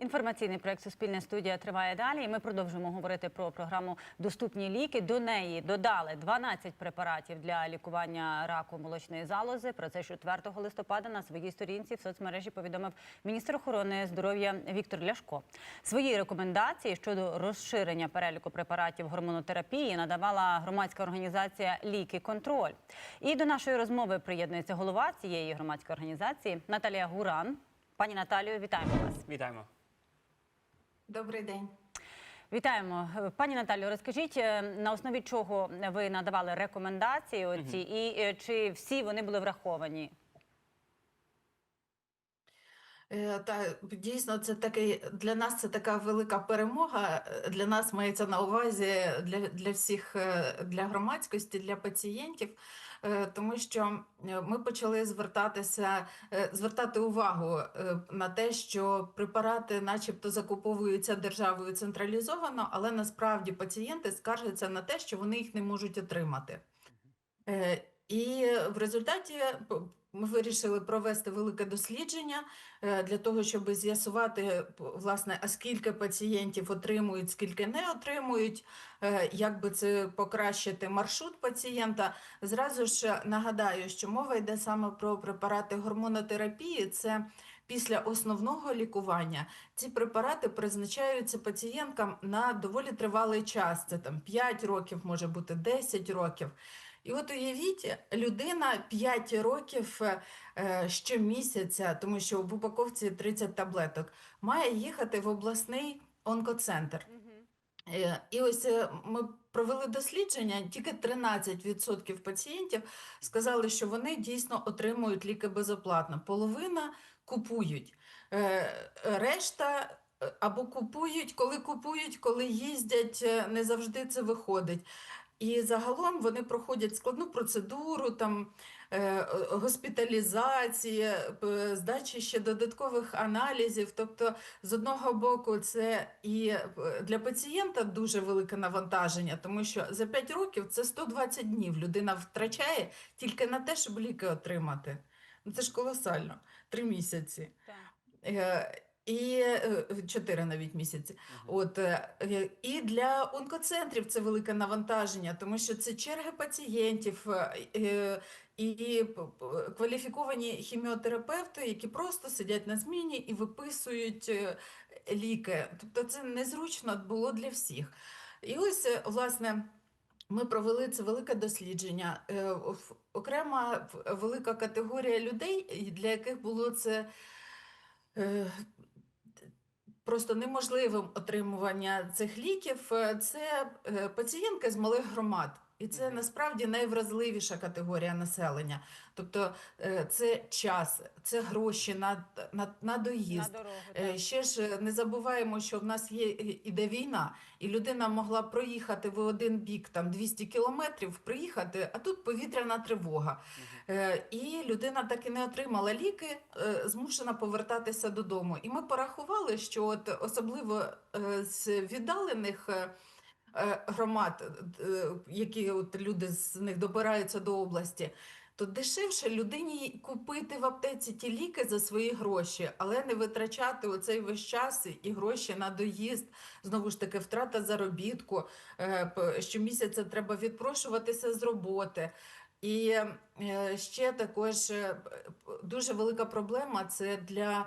Інформаційний проект Суспільне студія триває далі. І ми продовжуємо говорити про програму Доступні ліки. До неї додали 12 препаратів для лікування раку молочної залози. Про це 4 листопада на своїй сторінці в соцмережі повідомив міністр охорони здоров'я Віктор Ляшко. Свої рекомендації щодо розширення переліку препаратів гормонотерапії надавала громадська організація Ліки Контроль. І до нашої розмови приєднується голова цієї громадської організації Наталія Гуран. Пані Наталію, вітаємо вас. Вітаємо. Добрий день. Вітаємо, пані Наталію. Розкажіть е, на основі чого ви надавали рекомендації оці, і е, чи всі вони були враховані? Е, Та дійсно, це такий для нас це така велика перемога. Е, Для нас мається на увазі для, для всіх, е, для громадськості, для пацієнтів, е, тому що е, ми почали звертатися, е, звертати увагу е, на те, що препарати, начебто, закуповуються державою централізовано, але насправді пацієнти скаржаться на те, що вони їх не можуть отримати. Е, І в результаті ми вирішили провести велике дослідження е, для того, щоб з'ясувати, власне, а скільки пацієнтів отримують, скільки не отримують, е, як би це покращити маршрут пацієнта. Зразу ж нагадаю, що мова йде саме про препарати гормонотерапії. Це після основного лікування ці препарати призначаються пацієнткам на доволі тривалий час. Це там 5 років, може бути 10 років. І от уявіть, людина 5 років е, щомісяця, тому що в упаковці 30 таблеток, має їхати в обласний онкоцентр. Е, І ось е, ми провели дослідження, тільки 13% пацієнтів сказали, що вони дійсно отримують ліки безоплатно. Половина купують. Решта або купують, коли купують, коли їздять, не завжди це виходить. І загалом вони проходять складну процедуру, там е, госпіталізації, здачі ще додаткових аналізів. Тобто, з одного боку, це і е, для пацієнта дуже велике навантаження, тому що за 5 років це 120 днів. Людина втрачає тільки на те, щоб ліки отримати. Ну це ж колосально. Три місяці. Е, І е, чотири навіть місяці. От е, і для онкоцентрів це велике навантаження, тому що це черги пацієнтів е, і кваліфіковані хіміотерапевти, які просто сидять на зміні і виписують ліки. Тобто це незручно було для всіх. І ось, власне. Ми провели це велике дослідження. Окрема велика категорія людей, для яких було це просто неможливим отримування цих ліків, е, це е, пацієнтки з малих громад. І це насправді найвразливіша категорія населення. Тобто е, це час, це гроші на, на, на доїзд. На дорогу. Е. Ще ж е, не забуваємо, що в нас є іде війна, і людина могла проїхати в один бік там 200 кілометрів, приїхати, а тут повітряна тривога. І людина так і не отримала ліки, змушена повертатися додому. І ми порахували, що от особливо з віддалених. Е, Громад, е, які от люди з них добираються до області, то дешевше людині купити в аптеці ті ліки за свої гроші, але не витрачати оцей весь час і гроші на доїзд. Знову ж таки, втрата заробітку. Е, Щомісяця треба відпрошуватися з роботи. І ще також дуже велика проблема це для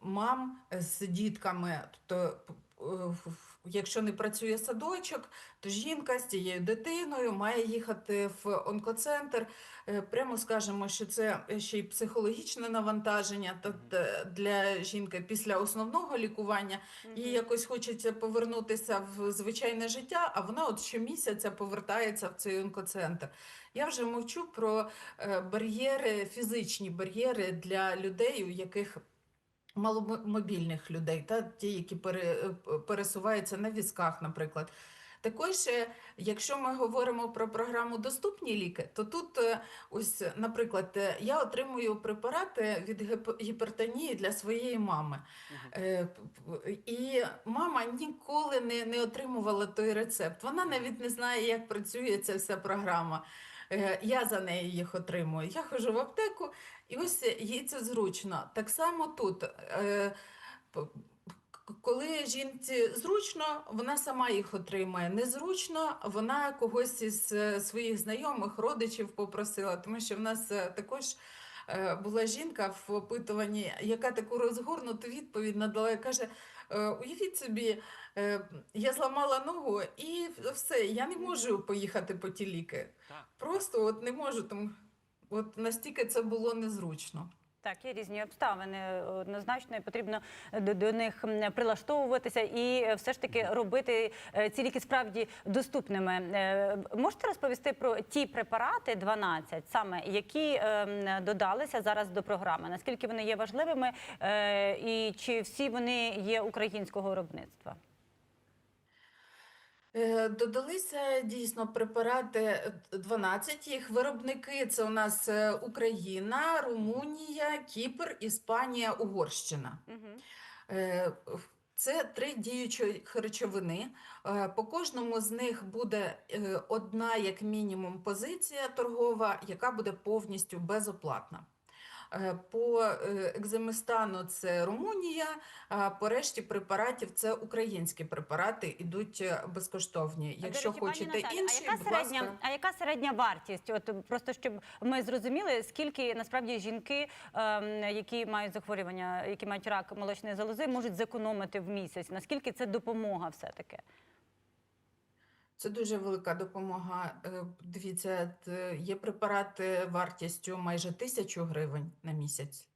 мам з дітками. Тобто, в- якщо не працює садочок, то жінка з цією дитиною має їхати в онкоцентр. Е, Прямо скажемо, що це ще й психологічне навантаження та- та для жінки після основного лікування. Їй якось хочеться повернутися в звичайне життя, а вона от щомісяця повертається в цей онкоцентр. Я вже мовчу про е, бар'єри, фізичні бар'єри для людей, у яких маломобільних людей, та ті, які е, пересуваються на візках, наприклад. Також, е, якщо ми говоримо про програму Доступні ліки, то тут, е, ось, наприклад, я отримую препарати від гіп- гіпертонії для своєї мами. П- п- І мама ніколи не, не отримувала той рецепт. Вона навіть не знає, як працює ця вся програма. Я за неї їх отримую. Я ходжу в аптеку, і ось їй це зручно. Так само тут. Е, коли жінці зручно, вона сама їх отримує. Незручно, вона когось із е, своїх знайомих, родичів попросила, тому що в нас е, також е, була жінка в опитуванні, яка таку розгорнуту відповідь надала. Каже: е, уявіть собі, е, я зламала ногу і все, я не можу поїхати по ті ліки. Просто от не можу там. От настільки це було незручно. Так, є різні обставини однозначно, і потрібно до, до них прилаштовуватися і все ж таки робити е, ці ліки справді доступними. Е, Можете розповісти про ті препарати 12, саме які е, додалися зараз до програми? Наскільки вони є важливими, і чи всі вони є українського виробництва? Е, Додалися дійсно препарати е, 12 їх виробники. Це у нас е, Україна, Румунія, Кіпр, Іспанія, Угорщина. Угу. Е, Це три діючі речовини. Е, По кожному з них буде е, одна, як мінімум, позиція торгова, яка буде повністю безоплатна. Е, По е, екземестану це Румунія, а по решті препаратів це українські препарати, ідуть е, безкоштовні. Якщо хочете інші, а яка будь середня, ласка. а яка середня вартість? От просто щоб ми зрозуміли, скільки насправді жінки, ем, які мають захворювання, які мають рак молочної залози, можуть зекономити в місяць. Наскільки це допомога все таки? Це дуже велика допомога. Е, Дивіться, є препарати вартістю майже тисячу гривень на місяць.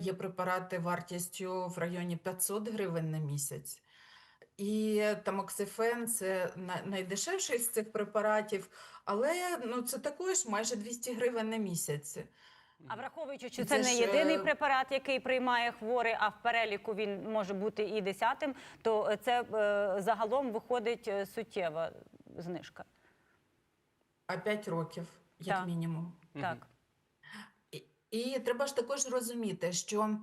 Є препарати вартістю в районі 500 гривень на місяць. І тамоксифен це найдешевший з цих препаратів, але ну, це також майже 200 гривень на місяць. А враховуючи, що це, це не ж, єдиний е, препарат, який приймає хворий, а в переліку він може бути і десятим, то це е, загалом виходить е, суттєва знижка. А 5 років, як Так. мінімум. Так. І, і треба ж також розуміти, що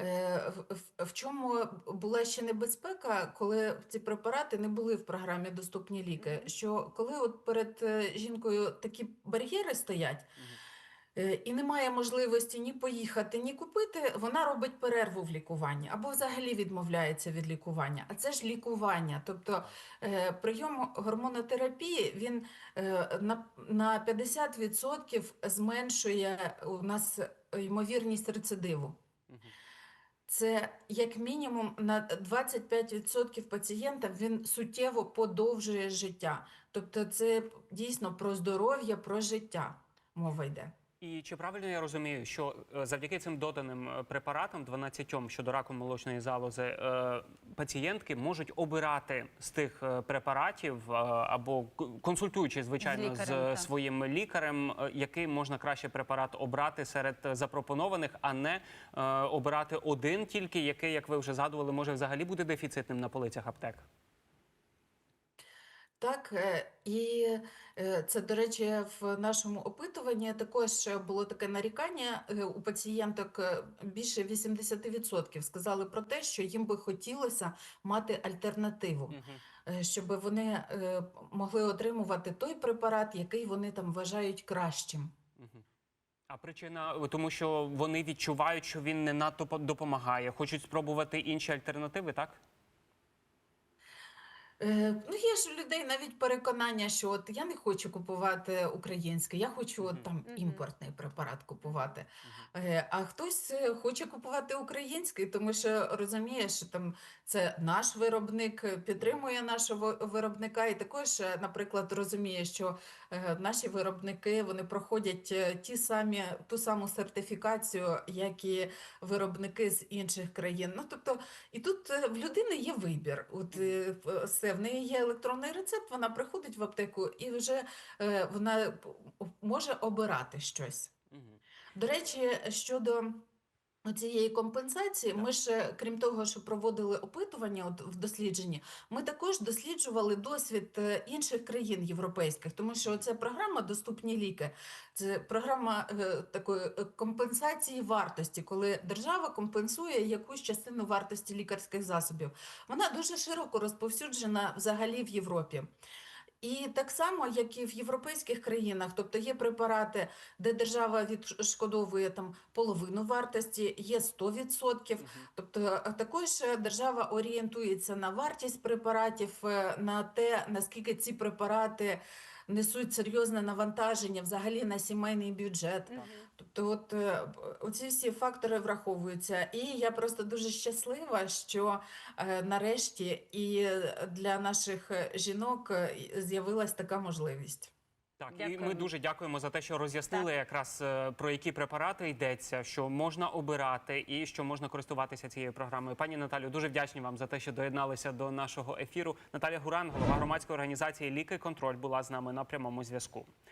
е, в, в- чому була ще небезпека, коли ці препарати не були в програмі Доступні ліки. Що коли от перед е, жінкою такі бар'єри стоять, Е, і немає можливості ні поїхати, ні купити, вона робить перерву в лікуванні або взагалі відмовляється від лікування. А це ж лікування. Тобто е, прийом гормонотерапії він е, на, на 50% зменшує у нас ймовірність рецидиву. Це як мінімум на 25% пацієнтів він суттєво подовжує життя. Тобто це дійсно про здоров'я, про життя мова йде. І чи правильно я розумію, що е, завдяки цим доданим е, препаратам, 12 щодо раку молочної залози, е, пацієнтки можуть обирати з тих препаратів або к- консультуючи, звичайно, з, лікарем, так. своїм лікарем, який можна краще препарат обрати серед запропонованих, а не обирати один тільки, який, як ви вже згадували, може взагалі бути дефіцитним на полицях аптек. Так, е, і е, це, до речі, в нашому опитуванні також було таке нарікання е, у пацієнток. Більше 80% сказали про те, що їм би хотілося мати альтернативу, щоб вони могли отримувати той препарат, який вони там вважають кращим. А причина тому, що вони відчувають, що він не надто по- допомагає, хочуть спробувати інші альтернативи, так? Е, Ну, є ж у людей навіть переконання, що от я не хочу купувати українське, я хочу от Мгм. там Мгм. імпортний препарат купувати. Е, А хтось е, хоче купувати український, тому що розуміє, що там це наш виробник, е, підтримує нашого виробника, і також, е, наприклад, розуміє, що наші виробники вони проходять е, ті самі ту саму сертифікацію, як і виробники з інших країн. Ну тобто, і тут е, в людини є вибір. От е, все в неї є електронний рецепт, вона приходить в аптеку і вже е, вона може обирати щось. До речі, щодо цієї компенсації, ми ж, е, крім того, що проводили опитування от в дослідженні, ми також досліджували досвід е, інших країн європейських, тому що ця програма Доступні ліки це програма е, такої е, компенсації вартості, коли держава компенсує якусь частину вартості лікарських засобів. Вона дуже широко розповсюджена взагалі в Європі. І так само, як і в європейських країнах, тобто є препарати, де держава відшкодовує там половину вартості, є 100%. Тобто е, також е, держава орієнтується на вартість препаратів, е, на те, наскільки ці препарати несуть серйозне навантаження взагалі на сімейний бюджет. Тобто, от е, оці всі фактори враховуються. І я просто дуже щаслива, що е, нарешті і для наших е, жінок з'явилась така можливість. Так, і ми дуже дякуємо за те, що роз'яснили якраз про які препарати йдеться, що можна обирати і що можна користуватися цією програмою. Пані Наталю, дуже вдячні вам за те, що доєдналися до нашого ефіру. Наталя Гуран, голова громадської організації Ліки Контроль, була з нами на прямому зв'язку.